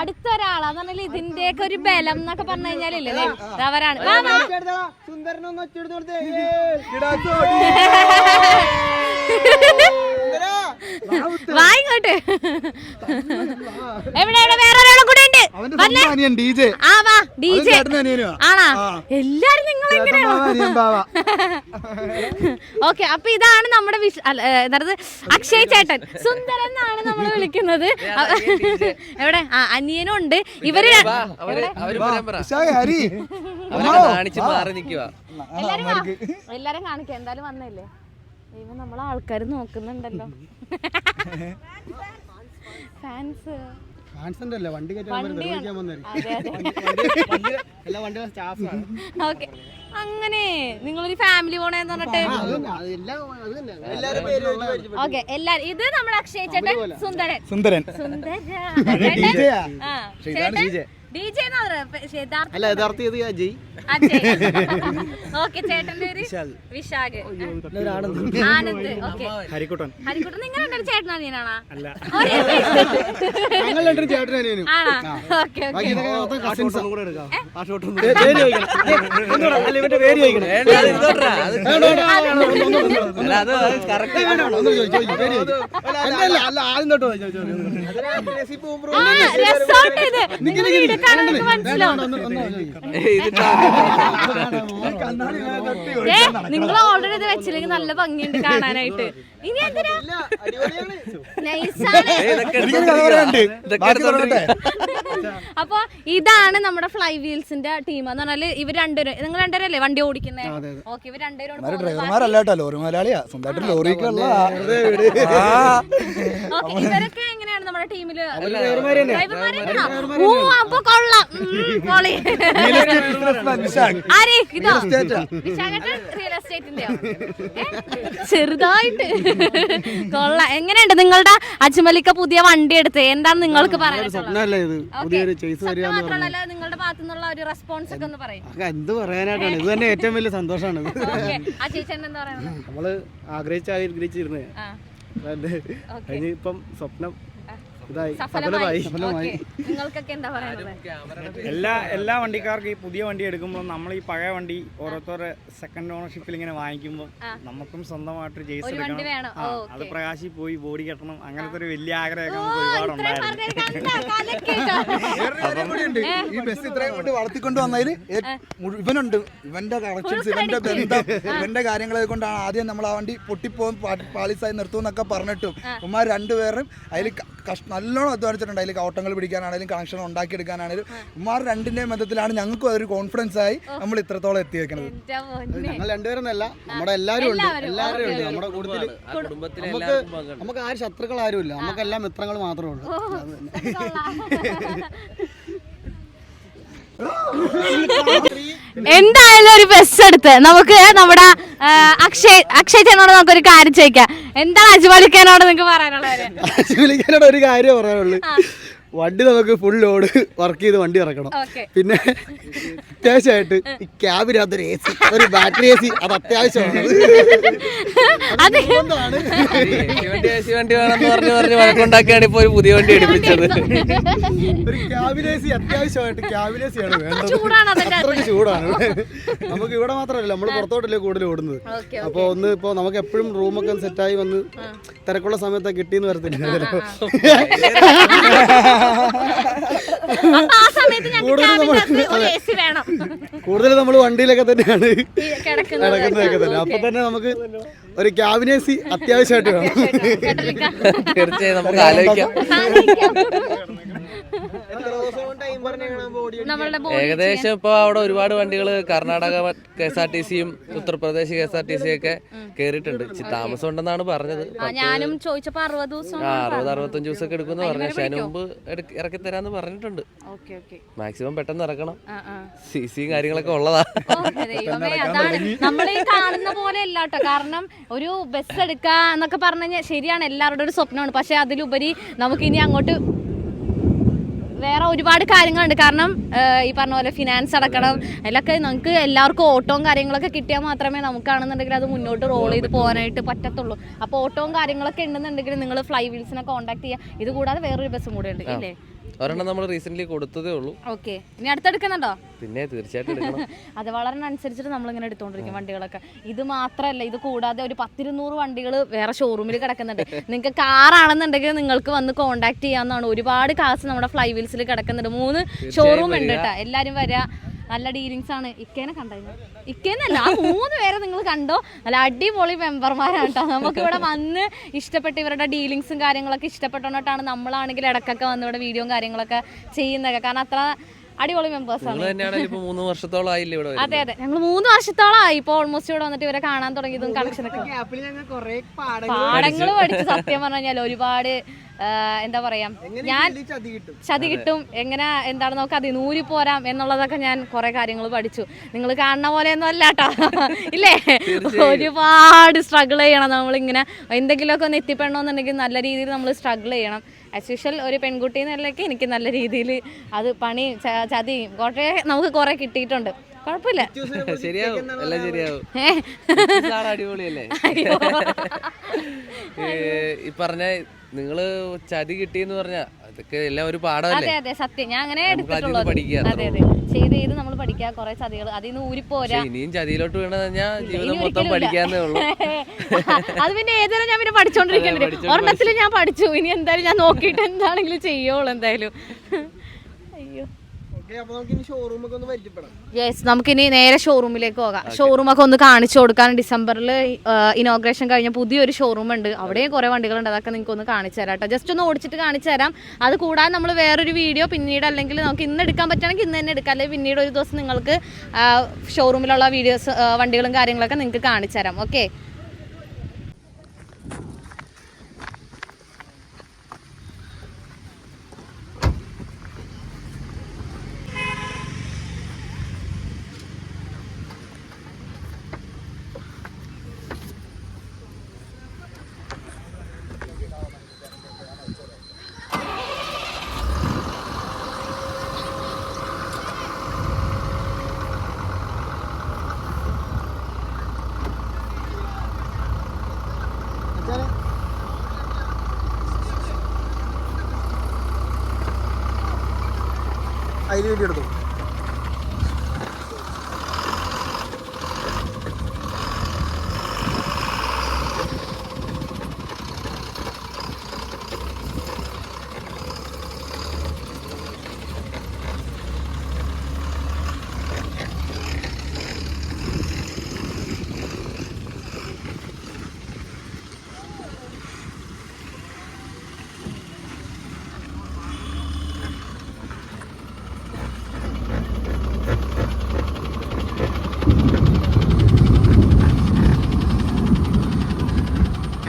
B: അടുത്ത ഒരാളാന്ന് പറഞ്ഞാൽ ഇതിന്റെയൊക്കെ ഒരു ബലം എന്നൊക്കെ പറഞ്ഞു കഴിഞ്ഞാലില്ലേ അവരാണ്. വാ, വാ. വാ ഇങ്ങോട്ട്. എവിടെ വേറെ ഒരാളെ ഉണ്ട്. ആ വാ ഡി ജെ. ആണാ? എല്ലാരും നിങ്ങൾ <laughs> ഓക്കെ അപ്പൊ ഇതാണ് നമ്മുടെ എന്തായത് അക്ഷയ് ചേട്ടൻ. സുന്ദരൻ എന്നാണ് നമ്മൾ വിളിക്കുന്നത് എവിടെ? ആ അനിയനും ഉണ്ട്.
C: ഇവർ.
B: എല്ലാരും കാണിക്കാം എന്തായാലും വന്നല്ലേ? ദൈവം നമ്മളെ ആൾക്കാർ നോക്കുന്നുണ്ടല്ലോ. <laughs> ഫാൻസ്.
D: കാണിച്ചിട്ടുണ്ടല്ലേ വണ്ടി കയറ്റാൻ
B: വണ്ടിയാണ്. അതെ അതെ.
D: എല്ലാ വണ്ടികളും സ്റ്റാഫാണ്
B: ഓക്കെ. അങ്ങനെ നിങ്ങളൊരു ഫാമിലി പോണേന്ന് പറഞ്ഞിട്ട് ഓക്കെ എല്ലാരും ഇത് നമ്മുടെ അക്ഷയ ചേട്ടൻ സുന്ദരൻ.
A: സുന്ദരൻ.
B: സുന്ദര ചേട്ടൻ
D: അല്ല യഥാർത്ഥ അജയ് ജയ്?
B: ഓക്കെ ചേട്ടന്റെ പേര്? വിശാഖ് ആനന്ദ് ഓക്കെ.
D: ഹരിക്കുട്ടൻ.
B: ഹരിക്കുട്ടൻ നിങ്ങൾ രണ്ടൊരു ചേട്ടൻ അനിയനാണോ?
D: അല്ല. ഞങ്ങൾ രണ്ടും ചേട്ടനും അനിയനും.
B: ആണോ? Okay okay. മനസ്സിലാവും. നിങ്ങൾ ഓൾറെഡി ഇത് വെച്ചില്ലെങ്കിൽ നല്ല ഭംഗിയുണ്ട് കാണാനായിട്ട്. ഇനി എന്തിനാ? നൈസാണ് അപ്പൊ ഇതാണ് നമ്മുടെ ഫ്ലൈ വീൽസിന്റെ ടീം എന്ന് പറഞ്ഞാൽ ഇവർ രണ്ടുപേരും നിങ്ങൾ രണ്ടുപേരല്ലേ വണ്ടി ഓടിക്കുന്നേ? ഓക്കെ ഇവർ രണ്ടുപേരോട്
A: എന്നാലും ഡ്രൈവർമാരല്ല കേട്ടോ ലോറി മുതലാളിയാ. സ്വന്തമായിട്ട് ലോറിക്കുള്ള
B: ഓക്കെ ഇവരൊക്കെ എങ്ങനെയാണ് നമ്മുടെ ടീമിൽ? ഓ അപ്പൊ കൊള്ളാം. ഉം, പൊളി. ആരെ? ഇതോ? വിശാഖട്ടൻ റിയൽ എസ്റ്റേറ്റിന്റെയോ ഏ? ചെറുതായിട്ട്. <laughs> കൊള്ളാം. എങ്ങനെയുണ്ട് നിങ്ങളുടെ അജ്മലിക്ക പുതിയ വണ്ടി എടുത്ത്? എന്താണ് നിങ്ങൾക്ക് പറയാനുള്ളത്? മാത്രമല്ല നിങ്ങളുടെ ഭാഗത്തു നിന്നുള്ള ഒരു റെസ്പോൺസ് ഒക്കെ ഒന്ന് പറയും.
D: പറഞ്ഞാൽ എന്ത് പറയാനായിട്ടാണ്? ഇത് തന്നെ ഏറ്റവും വലിയ സന്തോഷമാണ്. <laughs>
B: ആ എന്താ പറയുന്നത്?
D: നമ്മൾ ആഗ്രഹിച്ച ആഗ്രഹിച്ചിരുന്നത് ഇപ്പം സ്വപ്നം
B: സഫലമായി. നിങ്ങൾക്കൊക്കെ എന്താ പറയുന്നത്
E: എല്ലാ എല്ലാ വണ്ടിക്കാർക്കും ഈ പുതിയ വണ്ടി എടുക്കുമ്പോൾ നമ്മൾ ഈ പഴയ വണ്ടി ഓരോരുത്തരുടെ സെക്കൻഡ് ഓണർഷിപ്പിൽ ഇങ്ങനെ വാങ്ങിക്കുമ്പോൾ നമുക്കും
B: സ്വന്തമായിട്ട് വണ്ടി
E: എടുക്കണം. അത് പ്രകാശി പോയി ബോഡി കെട്ടണം. അങ്ങനത്തെ ഒരു വലിയ ആഗ്രഹമൊക്കെ നമുക്ക് ഒരുപാട്
B: ഇത്രയും
E: ഉണ്ടായിരുന്നു.
B: പറഞ്ഞത് കണ്ടാ, കലക്കിട്ടോ. <laughs>
A: ഈ ബസ് ഇത്രയും കൊണ്ട് വളർത്തിക്കൊണ്ട് വന്നതിൽ ഇവനുണ്ട്. ഇവന്റെ കണക്ഷൻസ് ഇവന്റെ ബന്ധം ഇവന്റെ കാര്യങ്ങളെ കൊണ്ടാണ് ആദ്യം നമ്മൾ ആ വണ്ടി പൊട്ടിപ്പോകും പാ- പാളിസായി നിർത്തും എന്നൊക്കെ പറഞ്ഞിട്ടും ഉമ്മാർ രണ്ടുപേരും അതിൽ നല്ലോണം അധ്വാനിച്ചിട്ടുണ്ട്. അതിൽ ഓട്ടങ്ങൾ പിടിക്കാനാണെങ്കിലും കണക്ഷൻ ഉണ്ടാക്കിയെടുക്കാനാണെങ്കിലും ഉമ്മാർ രണ്ടിന്റെയും ബന്ധത്തിലാണ് ഞങ്ങൾക്കും അതൊരു കോൺഫിഡൻസ് ആയി നമ്മൾ ഇത്രത്തോളം
B: എത്തി വെക്കുന്നത്
D: ഞങ്ങൾ രണ്ടുപേരും അല്ല നമ്മുടെ എല്ലാവരും ഉണ്ട്.
B: എല്ലാവരും,
D: ഉണ്ട്. നമ്മുടെ കൂട്ടത്തിൽ
C: കുടുംബത്തിലെ
D: നമുക്ക് നമുക്ക് ആരും ശത്രുക്കൾ ആരും ഇല്ല നമുക്കെല്ലാം മിത്രങ്ങൾ മാത്രമേ ഉള്ളൂ. <laughs>
B: എന്തായാലും ഒരു ബസ് എടുത്ത്. നമുക്ക് നമ്മുടെ അക്ഷയ് അക്ഷയ് ചേട്ടനോട് നമുക്കൊരു കാര്യം ചോദിക്കാം. എന്താണ് അജ്വാളിക്കാനോട് നിങ്ങൾക്ക് പറയാനുള്ളത്
D: വിളിക്കാനോട് ഒരു കാര്യം പറയാനുള്ളൂ. വണ്ടി നമുക്ക് ഫുൾ ലോഡ് വർക്ക് ചെയ്ത് വണ്ടി ഇറക്കണം.
B: ഓക്കെ
D: പിന്നെ അത്യാവശ്യമായിട്ട് ഈ ക്യാബിനകത്തൊരു എ സി ഒരു ബാറ്ററി എ സി അത് അത്യാവശ്യമാണ്
C: വഴക്കുണ്ടാക്കിയാണ് ഒരു പുതിയ വണ്ടി എടുപ്പിച്ചത്.
D: ഒരു ക്യാബിൻ എ സി അത്യാവശ്യമായിട്ട് ക്യാബിൻ എ സി ആണ് വേണ്ടത്.
B: ചൂടാണ് അതിന്റെ
D: അത്രയ്ക്ക് ചൂടാണ്. നമുക്ക് ഇവിടെ മാത്രമല്ല നമ്മൾ പുറത്തോട്ടല്ലേ കൂടുതൽ ഓടുന്നത്.
B: അപ്പൊ
D: അപ്പോൾ ഒന്ന് ഇപ്പൊ നമുക്ക് എപ്പോഴും റൂമൊക്കെ സെറ്റായി വന്ന് തിരക്കുള്ള സമയത്ത് കിട്ടിയെന്ന് വരത്തില്ല. <laughs>
B: അപ്പൊ ആ സമയത്ത് ഞങ്ങൾക്ക് ക്യാബിനകത്ത് ഒരു വേണം.
D: കൂടുതൽ നമ്മൾ വണ്ടിയിലൊക്കെ തന്നെയാണ്.
B: ഈ കിടക്കുന്നത്.
D: നടക്കുന്നതൊക്കെ തന്നെ. അപ്പൊ തന്നെ നമുക്ക് ഒരു ക്യാബിൻ എ സി അത്യാവശ്യമായിട്ട് വേണം.
C: തീർച്ചയായും നമുക്ക് ആലോചിക്കാം. ഏകദേശം ഇപ്പൊ അവിടെ ഒരുപാട് വണ്ടികൾ Karnataka K S R T സിയും Uttar Pradesh K S R T C ഒക്കെ കേറിയിട്ടുണ്ട്. താമസം ഉണ്ടെന്നാണ് പറഞ്ഞത്.
B: ഞാനും ചോദിച്ചപ്പോ അറുപത് ദിവസം
C: അറുപത് അറുപത്തഞ്ച് ദിവസമൊക്കെ എടുക്കുമെന്ന് പറഞ്ഞു. പക്ഷെ അതിന് മുമ്പ് ഇറക്കി തരാന്ന് പറഞ്ഞിട്ടുണ്ട്.
B: ഓക്കെ ഓക്കെ
C: മാക്സിമം പെട്ടെന്ന് ഇറക്കണം. സി സിയും കാര്യങ്ങളൊക്കെ ഉള്ളതാ.
B: ഓ, ദൈവമേ, അതാണ്. നമ്മൾ കാണുന്ന പോലെ അല്ല കേട്ടോ. കാരണം ഒരു ബസ് എടുക്കുക എന്നൊക്കെ പറഞ്ഞു കഴിഞ്ഞാൽ ശരിയാണ്. എല്ലാവരുടെ ഒരു സ്വപ്നമാണ്. പക്ഷെ അതിലുപരി നമുക്ക് ഇനി അങ്ങോട്ട് വേറെ ഒരുപാട് കാര്യങ്ങളുണ്ട്. കാരണം ഈ പറഞ്ഞ പോലെ ഫിനാൻസ് അടക്കണം. അതിലൊക്കെ നമുക്ക് എല്ലാവർക്കും ഓട്ടവും കാര്യങ്ങളൊക്കെ കിട്ടിയാൽ മാത്രമേ നമുക്കാണെന്നുണ്ടെങ്കിൽ അത് മുന്നോട്ട് റോൾ ചെയ്ത് പോകാനായിട്ട് പറ്റത്തുള്ളൂ. അപ്പോൾ ഓട്ടവും കാര്യങ്ങളൊക്കെ ഉണ്ടെന്നുണ്ടെങ്കിൽ നിങ്ങൾ ഫ്ലൈ വീൽസിനെ കോൺടാക്ട് ചെയ്യുക. ഇത് കൂടാതെ വേറൊരു ബസ്സും കൂടെ ഉണ്ട് ഇല്ലേ?
C: ഒരെണ്ണം നമ്മൾ റീസെന്റ് കൊടുത്തതേ ഉള്ളൂ.
B: ഓക്കെ ഇനി അടുത്തെടുക്കുന്നുണ്ടോ?
C: പിന്നെ തീർച്ചയായിട്ടും <laughs>
B: അത് വളരണനുസരിച്ചിട്ട് നമ്മളിങ്ങനെ എടുത്തോണ്ടിരിക്കും വണ്ടികളൊക്കെ. ഇത് മാത്രമല്ല ഇത് കൂടാതെ ഒരു പത്തിരുന്നൂറ് വണ്ടികൾ വേറെ ഷോറൂമിൽ കിടക്കുന്നുണ്ട്. <laughs> നിങ്ങൾക്ക് കാറാണെന്നുണ്ടെങ്കിൽ നിങ്ങൾക്ക് വന്ന് കോൺടാക്ട് ചെയ്യാവുന്നതാണ്. ഒരുപാട് കാസ് നമ്മുടെ ഫ്ലൈ വീൽസിൽ കിടക്കുന്നുണ്ട്. മൂന്ന് ഷോറൂം ഉണ്ട് കേട്ടോ എല്ലാരും വരിക. നല്ല ഡീലിങ്സ് ആണ്. ഇക്കേനെ കണ്ടായിരുന്നു? ഇക്കേന്നല്ല ആ മൂന്ന് പേരെ നിങ്ങൾ കണ്ടോ? നല്ല അടിപൊളി മെമ്പർമാരാണ് കേട്ടോ. നമുക്ക് ഇവിടെ വന്ന് ഇഷ്ടപ്പെട്ട് ഇവരുടെ ഡീലിങ്സും കാര്യങ്ങളൊക്കെ ഇഷ്ടപ്പെട്ടോണ്ടാണ് നമ്മളാണെങ്കിൽ ഇടക്കൊക്കെ വന്ന് ഇവിടെ വീഡിയോയും കാര്യങ്ങളൊക്കെ ചെയ്യുന്നതൊക്കെ. കാരണം അത്ര അടിപൊളി മെമ്പേഴ്സ് ആണ്. അതെ അതെ. ഞങ്ങൾ മൂന്ന് വർഷത്തോളമായി ഇപ്പൊ ഓൾമോസ്റ്റ് ഇവിടെ വന്നിട്ട് ഇവരെ കാണാൻ തുടങ്ങിയതും കണക്ഷൻ
D: ഗ്യാപ്പിൽ ഞങ്ങൾ കുറെ
B: പാടങ്ങൾ പഠിച്ച്. സത്യം പറഞ്ഞു കഴിഞ്ഞാൽ ഒരുപാട് എന്താ പറയാ ഞാൻ
D: ചതി കിട്ടും?
B: ചതി കിട്ടും. എങ്ങനെ എന്താണ് നമുക്ക് അത് നൂരി പോരാം എന്നുള്ളതൊക്കെ ഞാൻ കുറെ കാര്യങ്ങൾ പഠിച്ചു. നിങ്ങൾ കാണുന്ന പോലെ ഒന്നും അല്ല കേട്ടോ ഇല്ലേ? ഒരുപാട് സ്ട്രഗിൾ ചെയ്യണം. നമ്മളിങ്ങനെ എന്തെങ്കിലുമൊക്കെ ഒന്ന് എത്തിപ്പെടണമെന്നുണ്ടെങ്കിൽ നല്ല രീതിയിൽ നമ്മൾ സ്ട്രഗിൾ ചെയ്യണം. ആസ് യൂഷ്വൽ ഒരു പെൺകുട്ടി എന്നുള്ളതൊക്കെ എനിക്ക് നല്ല രീതിയിൽ അത് പണി ചതി. ചതിയും കുറേ നമുക്ക് കുറെ കിട്ടിയിട്ടുണ്ട്. കുഴപ്പമില്ല. <laughs>
C: ശരിയാവും. എല്ലാം ശരിയാവും. <laughs> അടിപൊളിയല്ലേ? <laughs> ഈ പറഞ്ഞ നിങ്ങൾ ചതി കിട്ടിയെന്ന് പറഞ്ഞ അതൊക്കെ എല്ലാം ഒരു
B: അതെ
C: പാഠമല്ലേ?
B: അതെ സത്യം. ഞാൻ അങ്ങനെ എടുത്തിട്ടുള്ളൂ
C: പഠിക്കുക,
B: അതെ അതെ. ചെയ്ത് ചെയ്ത് നമ്മൾ പഠിക്കുക കുറെ ചതികൾ. അതിൽ നിന്ന് ഊരിപ്പോരാ.
C: ഇനിയും ചതിയിലോട്ട് വീണെന്ന് ഞാൻ ജീവിതം മൊത്തം പഠിക്കാന്നേ ഉള്ളൂ. <laughs>
B: അത് പിന്നെ ഏതുവരെ ഞാൻ പിന്നെ പഠിച്ചോണ്ടിരിക്കണ്ടേ ഒരെണ്ണത്തിൽ ഞാൻ പഠിച്ചു. ഇനി എന്തായാലും ഞാൻ നോക്കിയിട്ട് എന്താണെങ്കിലും ചെയ്യുള്ളൂ എന്തായാലും അയ്യോ
D: അപ്പൊ നമുക്ക് ഇനി ഷോറൂമൊക്കെ ഒന്ന് പരിചയപ്പെടാം
B: യെസ് നമുക്കിനി നേരെ ഷോറൂമിലേക്ക് പോകാം. ഷോറൂം ഒക്കെ ഒന്ന് കാണിച്ചു കൊടുക്കാൻ ഡിസംബറിൽ ഇനോഗ്രേഷൻ കഴിഞ്ഞ പുതിയൊരു ഷോറൂം ഉണ്ട്. അവിടെയും കുറെ വണ്ടികളുണ്ട്. അതൊക്കെ നിങ്ങൾക്ക് ഒന്ന് കാണിച്ചു തരാം കേട്ടോ ജസ്റ്റ് ഒന്ന് ഓടിച്ചിട്ട് കാണിച്ചു തരാം. അത് കൂടാതെ നമ്മൾ വേറൊരു വീഡിയോ പിന്നീട് അല്ലെങ്കിൽ നമുക്ക് ഇന്ന് എടുക്കാൻ പറ്റുകയാണെങ്കിൽ ഇന്ന് തന്നെ എടുക്കാം. അല്ലെങ്കിൽ പിന്നീട് ഒരു ദിവസം നിങ്ങൾക്ക് ഷോറൂമിലുള്ള വീഡിയോസ് വണ്ടികളും കാര്യങ്ങളൊക്കെ നിങ്ങൾക്ക് കാണിച്ചു തരാം. ഓക്കെ
D: വേണ്ടി എടുത്തു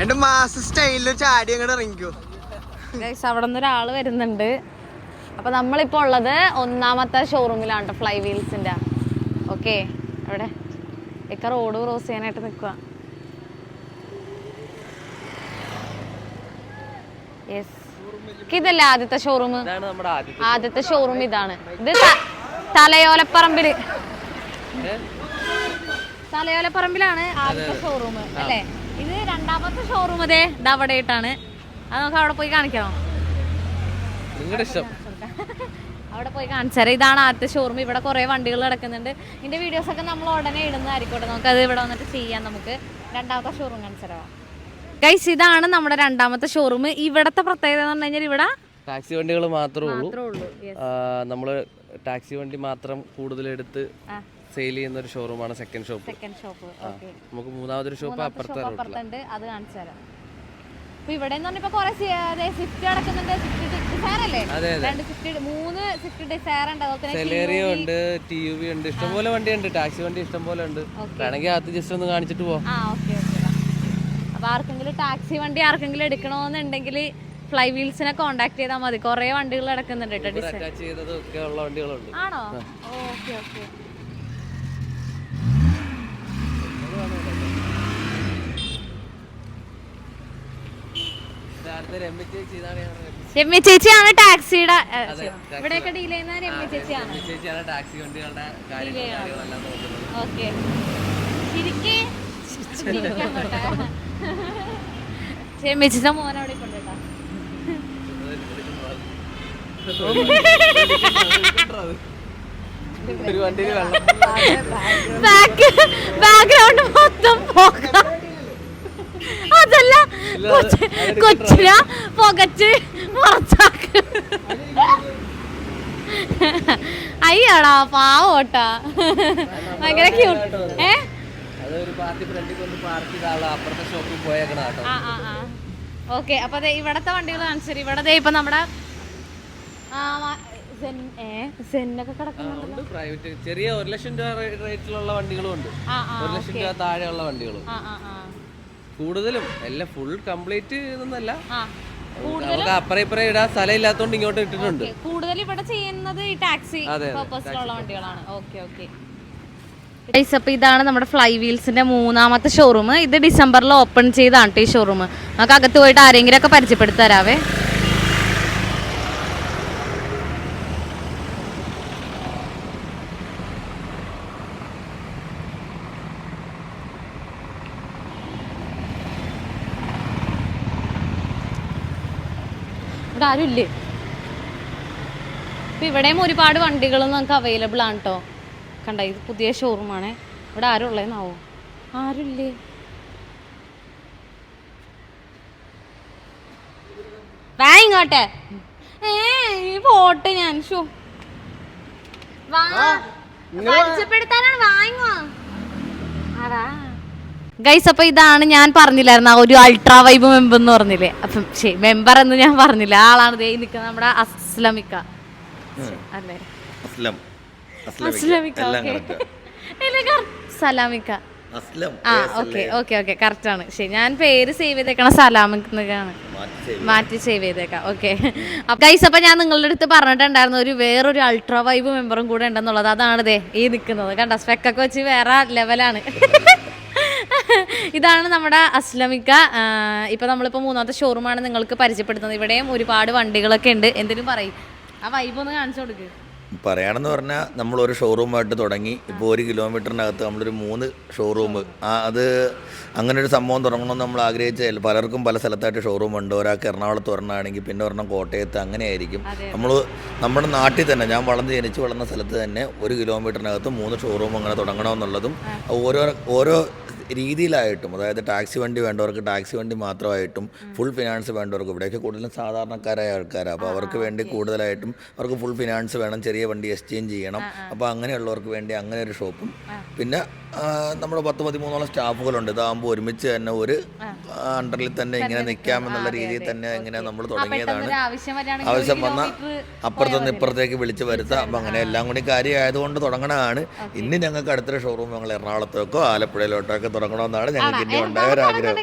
D: എന്റെ മാസ് സ്റ്റൈലിൽ ചാടി അങ്ങോട്ട് ഇറങ്ങിക്കോ.
B: അവിടെ നിന്ന് ഒരാൾ വരുന്നുണ്ട്. അപ്പൊ നമ്മളിപ്പോ ഉള്ളത് ഒന്നാമത്തെ ഷോറൂമിലാണ് കേട്ടോ ഫ്ലൈ വീൽസിന്റെ ഓക്കെ അവിടെ. ഇക്ക റോഡ് ക്രോസ് ചെയ്യാനായിട്ട് നിൽക്കുക യെസ് ഇതല്ലേ ആദ്യത്തെ ഷോറൂം
C: ഇതാണ് നമ്മുടെ ആദ്യത്തെ
B: ആദ്യത്തെ ഷോറൂം ഇതാണ്. ഇത് തലയോലപ്പറമ്പിൽ. തലയോലപ്പറമ്പിലാണ് ആദ്യത്തെ ഷോറൂം അല്ലേ? രണ്ടാമത്തെ ഷോറൂം അതെ അവിടെ അവിടെയിട്ടാണ്. അത് നമുക്ക് അവിടെ പോയി കാണിക്കണം
C: നിങ്ങളുടെ ഇഷ്ടം.
B: അവിടെ പോയി കാണിച്ചാൽ ഇതാണ് ആദ്യത്തെ ഷോറൂം ഇവിടെ കുറേ വണ്ടികൾ കിടക്കുന്നുണ്ട് ഇതിന്റെ വീഡിയോസ് ഒക്കെ നമ്മൾ ഉടനെ ഇടുന്നതായിരിക്കും നമുക്ക് അത് ഇവിടെ വന്നിട്ട് ചെയ്യാം നമുക്ക്. രണ്ടാമത്തെ ഷോറൂം കാണിച്ചാലോ? ഗൈസ് ഇതാണ് നമ്മുടെ രണ്ടാമത്തെ ഷോറൂം ഇവിടത്തെ പ്രത്യേകത എന്ന് പറഞ്ഞു കഴിഞ്ഞാൽ ഇവിടെ
C: ടാക്സി വണ്ടികൾ മാത്രമേ ഉള്ളൂ. നമ്മൾ ടാക്സി വണ്ടി മാത്രം കൂടുതലെടുത്ത്. സെയിൽ ചെയ്യുന്ന ഒരു ഷോറൂമാണ് second shop
B: second shop okay
C: നമുക്ക് മൂന്നാമതൊരു ഷോപ്പ് അപ്പുറത്തെ റോട്ടിലാണ്
B: അപ്പുറത്തുണ്ട് അത് കാണിച്ചു തരാം. അപ്പൊ ഇവിടെ എന്ന് പറഞ്ഞപ്പോ കൊറേ സ്വിഫ്റ്റ് കിടക്കുന്നുണ്ട് സ്വിഫ്റ്റ് ഡിസയർ അല്ലേ?
C: അതെ, അതെ.
B: രണ്ട് സ്വിഫ്റ്റ് മൂന്ന് സ്വിഫ്റ്റ് ഡിസയർ ഉണ്ട് അതുപോലെ തന്നെ
C: സെലേറിയോ ഉണ്ട് ടി യു വി ഉണ്ട് ഇഷ്ടംപോലെ വണ്ടിയുണ്ട് ടാക്സി വണ്ടി ഇഷ്ടംപോലെ ഉണ്ട്. വേണമെങ്കിൽ അത് ജസ്റ്റ് ഒന്ന് കാണിച്ചിട്ട് പോവാം.
B: ആ ഓക്കെ ഓക്കെ അപ്പൊ ആർക്കെങ്കിലും ടാക്സി വണ്ടി ആർക്കെങ്കിലും എടുക്കണമെന്നുണ്ടെങ്കിൽ ഫ്ലൈ വീൽസിനെ കോണ്ടാക്ട് ചെയ്താൽ മതി. കുറേ വണ്ടികൾ അടക്കുന്നുണ്ട് കേട്ടോ ഡിസൈൻ
C: അറ്റാച്ച് ചെയ്തതും ഉള്ള വണ്ടികളുണ്ട്.
B: ആണോ? ഓക്കെ ഓക്കെ
C: അടുത്ത രമ്യ
B: രമ്യ ചേച്ചിയാണ് ടാക്സിയുടെ ഇവിടെയൊക്കെ ഡീൽ ചെയ്യുന്ന രമ്യ ചേച്ചിയാണ്
C: രമ്യ
B: ഓക്കെ അവിടെ ബാക്ക് ബാക്ക്ഗ്രൗണ്ട് മൊത്തം പോക. അതല്ല കൊച്ച് കൊച്ചിന പുകച്ച് മറച്ചാക്ക. അയ്യടാ പാവോട്ടാ ഭയങ്കര ക്യൂട്ട് ഏ? ഓക്കെ അപ്പൊ ഇവിടത്തെ വണ്ടികൾ കാണിച്ചു ഇവിടെ ഇപ്പൊ നമ്മുടെ
C: പ്രൈവറ്റ് ചെറിയ ഒരു ലക്ഷം രൂപ റേറ്റിലുള്ള വണ്ടികളും ഉണ്ട്. ഒരു ലക്ഷം രൂപ താഴെയുള്ള വണ്ടികളും. കൂടുതലും എല്ലാം ഫുൾ കംപ്ലീറ്റ്
B: ഇതൊന്നല്ല
C: നമുക്ക് അപ്പറേ ഇപ്പറേ ഇടാൻ സ്ഥലം ഇല്ലാത്തോണ്ട് ഇങ്ങോട്ട് ഇട്ടിട്ടുണ്ട്.
B: കൂടുതൽ ഇവിടെ ചെയ്യുന്നത് ഈ ടാക്സി പർപ്പസിലുള്ള വണ്ടികളാണ്. Okay okay. അപ്പൊ ഇതാണ് നമ്മുടെ ഫ്ലൈ വീൽസിന്റെ മൂന്നാമത്തെ ഷോറൂം ഇത് ഡിസംബറിൽ ഓപ്പൺ ചെയ്താണ് ഈ ഷോറൂം നമുക്ക് അകത്ത് പോയിട്ട് ആരെങ്കിലും ഒക്കെ പരിചയപ്പെടുത്തി തരാവേ. ആരും ഇല്ലേ ഇപ്പൊ ഇവിടെയും ഒരുപാട് വണ്ടികൾ നമുക്ക് അവൈലബിൾ ആണ് കേട്ടോ കണ്ട ഇത് പുതിയ ഷോറൂമാണ് ഇവിടെ ആരും ഉള്ളതെന്നാവോ ആരുമില്ലേ? വാ ഇങ്ങോട്ടെ. ഏ ഈ പോട്ടെ ഞാൻ ഷോ. വാ. പരിചയപ്പെടുത്താനാണ് വാങ്ങോ ഗൈസ് അപ്പൊ ഇതാണ് ഞാൻ പറഞ്ഞില്ലായിരുന്നു? ആ ഒരു അൾട്രാ വൈബ് മെമ്പർ എന്ന് പറഞ്ഞില്ലേ? അപ്പം ശരി മെമ്പർ എന്ന് ഞാൻ പറഞ്ഞില്ല. ആളാണ് ദേ നിൽക്കുന്നത് നമ്മുടെ അസ്ലമിക്ക. അല്ലേ?
F: അസ്ലം.
B: അസ്ലമിക്ക. സലാമിക്ക. ആ ഓക്കെ ഓക്കെ ഓക്കെ. കറക്റ്റ് ആണ്. ശരി ഞാൻ പേര് സേവ് ചെയ്തേക്കണ സലാമിക്കാണ്
F: മാറ്റി
B: മാറ്റി സേവ് ചെയ്തേക്കാം. ഓക്കെ. ഗൈസ് അപ്പൊ ഞാൻ നിങ്ങളുടെ അടുത്ത് പറഞ്ഞിട്ടുണ്ടായിരുന്നു ഒരു വേറൊരു അൾട്രാ വൈബ് മെമ്പറും കൂടെ ഉണ്ടെന്നുള്ളത്. അതാണ് ദേ ഈ നിൽക്കുന്നത്. കണ്ട? സ്പെക്കൊക്കെ വെച്ച് വേറെ ലെവലാണ് <laughs> ഇതാണ് നമ്മുടെ അസ്ലമിക്ക. ഇപ്പൊ നമ്മളിപ്പോ മൂന്നാമത്തെ ഷോറൂമാണ് നിങ്ങൾക്ക് പരിചയപ്പെടുത്തുന്നത്. ഇവിടെയും ഒരുപാട് വണ്ടികളൊക്കെ ഉണ്ട്. എന്തെങ്കിലും പറയും. ആ വൈബ് ഒന്ന് കാണിച്ചു കൊടുക്ക്.
F: പറയാണെന്ന് പറഞ്ഞാൽ നമ്മൾ ഒരു ഷോറൂമായിട്ട് തുടങ്ങി. ഇപ്പോൾ ഒരു കിലോമീറ്ററിനകത്ത് നമ്മളൊരു മൂന്ന് ഷോറൂം ആ അത് അങ്ങനെ ഒരു സംഭവം തുടങ്ങണമെന്ന് നമ്മൾ ആഗ്രഹിച്ച പലർക്കും പല സ്ഥലത്തായിട്ട് ഷോറൂം ഉണ്ട്. ഒരാൾക്ക് എറണാകുളത്ത് ഒരെണ്ണമാണെങ്കിൽ പിന്നെ ഒരെണ്ണം കോട്ടയത്ത് അങ്ങനെയായിരിക്കും. നമ്മൾ നമ്മുടെ നാട്ടിൽ തന്നെ ഞാൻ വളർന്ന് ജനിച്ച് വളർന്ന സ്ഥലത്ത് തന്നെ ഒരു കിലോമീറ്ററിനകത്ത് മൂന്ന് ഷോറൂം അങ്ങനെ തുടങ്ങണമെന്നുള്ളതും ഓരോ ഓരോ രീതിയിലായിട്ടും അതായത് ടാക്സി വണ്ടി വേണ്ടവർക്ക് ടാക്സി വണ്ടി മാത്രമായിട്ടും ഫുൾ ഫിനാൻസ് വേണ്ടവർക്ക് ഇവിടെയൊക്കെ കൂടുതലും സാധാരണക്കാരായ ആൾക്കാരാണ് അപ്പോൾ അവർക്ക് വേണ്ടി കൂടുതലായിട്ടും അവർക്ക് ഫുൾ ഫിനാൻസ് വേണം ചെറിയ വണ്ടി എക്സ്ചേഞ്ച് ചെയ്യണം. അപ്പോൾ അങ്ങനെയുള്ളവർക്ക് വേണ്ടി അങ്ങനെ ഒരു ഷോപ്പും. പിന്നെ നമ്മുടെ പത്ത് പതിമൂന്നോളം സ്റ്റാഫുകളുണ്ട്. ഇതാകുമ്പോൾ ഒരുമിച്ച് തന്നെ ഒരു അണ്ടറിൽ തന്നെ ഇങ്ങനെ നിൽക്കാമെന്നുള്ള രീതിയിൽ തന്നെ ഇങ്ങനെ നമ്മൾ തുടങ്ങിയതാണ്.
B: ആവശ്യം
F: വന്ന അപ്പുറത്തുനിന്ന് ഇപ്പുറത്തേക്ക് വിളിച്ച് വരുത്താം. അപ്പം അങ്ങനെ എല്ലാം കൂടി കാര്യമായതുകൊണ്ട് തുടങ്ങണതാണ്. ഇനി ഞങ്ങൾക്ക് അടുത്തൊരു ഷോറൂം ഞങ്ങൾ എറണാകുളത്തേക്കോ ആലപ്പുഴയിലോട്ടോ ഒക്കെ തുടങ്ങണമെന്നാണ് ഞങ്ങൾക്ക് ഇനി ഉണ്ടായ ഒരു ആഗ്രഹം.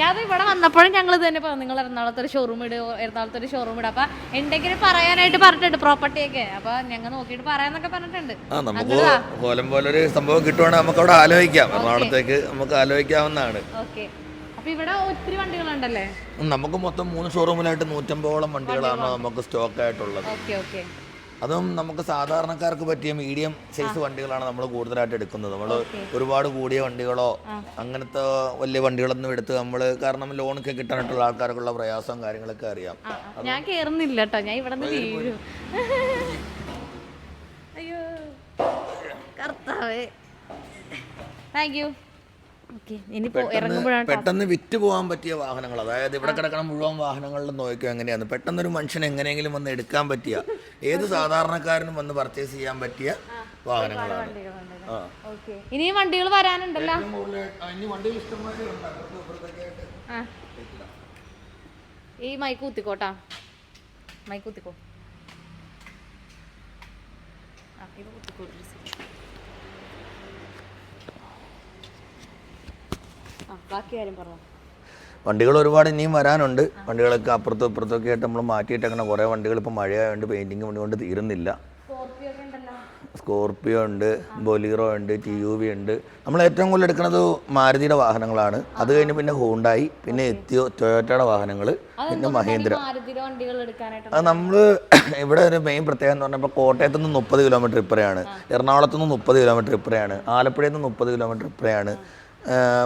B: ഞാൻ ഇവിടെ വന്നപ്പോഴും ഞങ്ങൾ ഇത് തന്നെ പറഞ്ഞു നിങ്ങൾ എറണാകുളത്ത് ഒരു ഷോറൂം ഇട് എറണാകുളത്ത് ഒരു ഷോറൂം ഇട്. അപ്പൊ എന്തെങ്കിലും പറയാനായിട്ട് പറഞ്ഞിട്ടുണ്ട് പ്രോപ്പർട്ടി ഒക്കെ. അപ്പൊ ഞങ്ങൾ നോക്കിയിട്ട് പറയാന്നൊക്കെ പറഞ്ഞിട്ടുണ്ട്.
F: ആ നമുക്ക് കോലം പോലെ ഒരു സംഭവം കിട്ടുവാണെങ്കിൽ നമുക്ക് അവിടെ ആലോചിക്കാം. എറണാകുളത്തേക്ക് നമുക്ക് ആലോചിക്കാവുന്നതാണ്.
B: ഓക്കെ അപ്പൊ ഇവിടെ ഒത്തിരി വണ്ടികളുണ്ടല്ലേ?
F: നമുക്ക് മൊത്തം മൂന്ന് ഷോറൂമിലായിട്ട് നൂറ്റമ്പതോളം വണ്ടികളാണ് നമുക്ക് സ്റ്റോക്ക് ആയിട്ടുള്ളത്.
B: ഓക്കെ ഓക്കെ
F: അതും നമുക്ക് സാധാരണക്കാർക്ക് പറ്റിയ മീഡിയം സൈസ് വണ്ടികളാണ് നമ്മൾ കൂടുതലായിട്ട് എടുക്കുന്നത്. നമ്മൾ ഒരുപാട് കൂടിയ വണ്ടികളോ അങ്ങനത്തെ വലിയ വണ്ടികളൊന്നും എടുത്ത് നമ്മൾ കാരണം ലോണൊക്കെ കിട്ടാനായിട്ടുള്ള ആൾക്കാർക്കുള്ള പ്രയാസവും കാര്യങ്ങളൊക്കെ അറിയാം.
B: ഞാൻ കേറുന്നില്ല കേട്ടോ ഞാൻ ഇവിടെ അയ്യോ. കർത്താവേ. താങ്ക് യു ഓക്കെ ഇനിയിപ്പോ ഇറങ്ങുമ്പോഴാണ് task.
F: പെട്ടെന്ന് വിറ്റ് പോകാൻ പറ്റിയ വാഹനങ്ങൾ അതായത് ഇവിടെ കിടക്കുന്ന മുഴുവൻ വാഹനങ്ങളിലും നോക്കുക എങ്ങനെയാണ് പെട്ടെന്ന് ഒരു മനുഷ്യൻ എങ്ങനെയെങ്കിലും വന്ന് എടുക്കാൻ പറ്റിയ ഏത് സാധാരണക്കാരനും വന്ന് പർച്ചേസ് ചെയ്യാൻ പറ്റിയ വാഹനങ്ങളാണ്. ആ.
B: ഓക്കെ. ഇനിയും വണ്ടികൾ വരാനുണ്ടല്ലോ?
F: ഏറ്റവും ഇനി വണ്ടികൾ.
B: ആ. ഈ മൈക്ക് കുത്തിക്കോട്ടാ. മൈക്ക് കുത്തിക്കോ. ആ, ഇത് കുത്തിക്കോ ഒരു second. ആ ബാക്കി കാര്യം പറഞ്ഞു.
F: വണ്ടികൾ ഒരുപാട് ഇനിയും വരാനുണ്ട്. വണ്ടികളൊക്കെ അപ്പുറത്തും ഇപ്പുറത്തൊക്കെ ആയിട്ട് നമ്മൾ മാറ്റിയിട്ട് അങ്ങനെ കുറേ വണ്ടികൾ ഇപ്പോൾ മഴയായതുകൊണ്ട് പെയിന്റിങ് പണി കൊണ്ട് തീരുന്നില്ല
B: സ്കോർപിയോ
F: സ്കോർപ്പിയോ ഉണ്ട് ബൊലീറോ ഉണ്ട് ടി യു വി ഉണ്ട്. നമ്മൾ ഏറ്റവും കൂടുതൽ എടുക്കുന്നത് മാരുതിയുടെ വാഹനങ്ങളാണ്. അത് കഴിഞ്ഞ് പിന്നെ ഹോണ്ടായി പിന്നെ എത്തിയോ ടൊയോറ്റയുടെ വാഹനങ്ങൾ പിന്നെ മഹീന്ദ്ര അത് നമ്മൾ <clears throat> ഇവിടെ ഒരു മെയിൻ പ്രത്യേകത എന്ന് പറഞ്ഞപ്പോൾ കോട്ടയത്ത് നിന്ന് മുപ്പത് കിലോമീറ്റർ ഇപ്പുറയാണ്. എറണാകുളത്ത് നിന്ന് മുപ്പത് കിലോമീറ്റർ ഇപ്പുറയാണ്. ആലപ്പുഴയിൽ നിന്ന് മുപ്പത് കിലോമീറ്റർ ഇപ്പറയാണ്.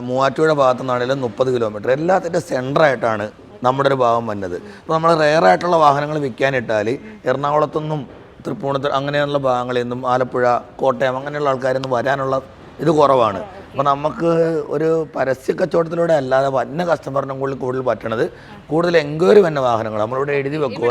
F: മൂവാറ്റുപുഴ ഭാഗത്തു നിന്നാണെങ്കിലും മുപ്പത് കിലോമീറ്റർ എല്ലാത്തിന്റെ സെന്ററായിട്ടാണ് നമ്മുടെ ഒരു ഭാഗം വന്നത്. അപ്പോൾ നമ്മൾ റെയറായിട്ടുള്ള വാഹനങ്ങൾ വിൽക്കാനിട്ടാൽ എറണാകുളത്തുനിന്നും തൃപ്പൂണിത്തുറ അങ്ങനെയുള്ള ഭാഗങ്ങളിൽ നിന്നും ആലപ്പുഴ കോട്ടയം അങ്ങനെയുള്ള ആൾക്കാരിൽ നിന്ന് വരാനുള്ള ഇത് കുറവാണ്. അപ്പോൾ നമുക്ക് ഒരു പരസ്യ കച്ചവടത്തിലൂടെ അല്ലാതെ വന്ന കസ്റ്റമറിനും കൂടുതൽ കൂടുതൽ പറ്റണത് കൂടുതൽ എൻക്വയറി വന്ന വാഹനങ്ങൾ നമ്മളിവിടെ എഴുതി വെക്കുക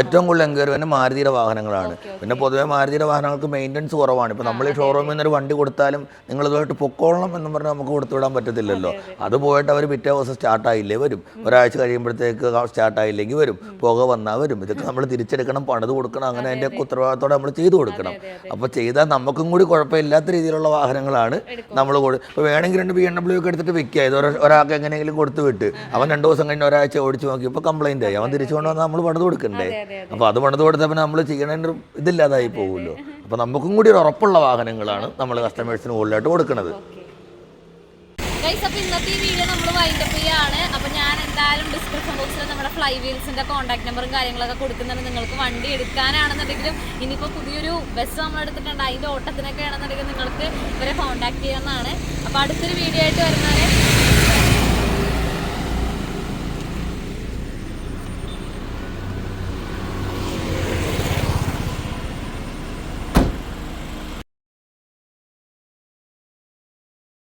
F: ഏറ്റവും
B: കൂടുതൽ എൻക്വയറി വരുന്ന മാരുതിയുടെ
F: വാഹനങ്ങളാണ്. പിന്നെ പൊതുവേ മാരുതിയുടെ വാഹനങ്ങൾക്ക് മെയിന്റനൻസ് കുറവാണ്. ഇപ്പോൾ നമ്മൾ ഈ ഷോറൂമിൽ നിന്ന് ഒരു വണ്ടി കൊടുത്താലും നിങ്ങൾ ഇതുമായിട്ട് പൊക്കോളണം എന്ന് പറഞ്ഞാൽ നമുക്ക് കൊടുത്തു വിടാൻ പറ്റത്തില്ലല്ലോ. അത് പോയിട്ട് അവർ പിറ്റേ ദിവസം സ്റ്റാർട്ടായില്ലേ വരും. ഒരാഴ്ച കഴിയുമ്പോഴത്തേക്ക് സ്റ്റാർട്ടായില്ലെങ്കിൽ വരും. പുക വന്നാൽ വരും. ഇതൊക്കെ നമ്മൾ തിരിച്ചെടുക്കണം പണിത് കൊടുക്കണം അങ്ങനെ അതിന്റെ ഉത്തരവാദിത്തോടെ നമ്മൾ ചെയ്തു കൊടുക്കണം. അപ്പോൾ ചെയ്താൽ നമുക്കും കൂടി കുഴപ്പമില്ലാത്ത രീതിയിലുള്ള വാഹനങ്ങളാണ് നമ്മൾ ഇപ്പോൾ വേണമെങ്കിൽ രണ്ട് ബി എം ഡബ്ല്യു ഒക്കെ എടുത്തിട്ട് വിൽക്കുക. ഇത് ഒരാ- ഒരാൾക്ക് എങ്ങനെയെങ്കിലും കൊടുത്തു വിട്ട്. അവൻ രണ്ട് ദിവസം കഴിഞ്ഞ് ഒരാഴ്ച ഓടിച്ച് നോക്കിയപ്പോൾ കംപ്ലൈന്റ് ആയി. അവൻ തിരിച്ചു കൊണ്ടുവന്നാൽ നമ്മൾ പണിത് കൊടുക്കണ്ടേ? അപ്പോൾ അത് പണിത് കൊടുത്തപ്പോൾ നമ്മൾ ചെയ്യണതിന്റെ ഒരു ഇതില്ലാതായി പോകുമല്ലോ അപ്പോൾ നമുക്കും കൂടി ഒരു ഉറപ്പുള്ള വാഹനങ്ങളാണ് നമ്മൾ കസ്റ്റമേഴ്സിന് കൂടുതലായിട്ട് കൊടുക്കുന്നത്
B: ഇന്നത്തെ ഈ വീഡിയോ നമ്മൾ വൈൻഡപ്പ് ചെയ്യാണ്. ഞാൻ എന്തായാലും ഡിസ്ക്രിപ്ഷൻ ബോക്സിൽ നമ്മുടെ ഫ്ലൈ വീൽസിന്റെ കോൺടാക്ട് നമ്പറും കാര്യങ്ങളൊക്കെ കൊടുക്കുന്നുണ്ട്. നിങ്ങൾക്ക് വണ്ടി എടുക്കാനാണെന്നുണ്ടെങ്കിലും ഇനിയിപ്പോൾ പുതിയൊരു ബസ് നമ്മൾ എടുത്തിട്ടുണ്ട് അതിന്റെ ഓട്ടത്തിനൊക്കെ ആണെന്നുണ്ടെങ്കിൽ നിങ്ങൾക്ക് ഇവരെ കോൺടാക്ട് ചെയ്യാവുന്നതാണ്. അപ്പോൾ അടുത്തൊരു വീഡിയോ ആയിട്ട് വരുന്നവരെ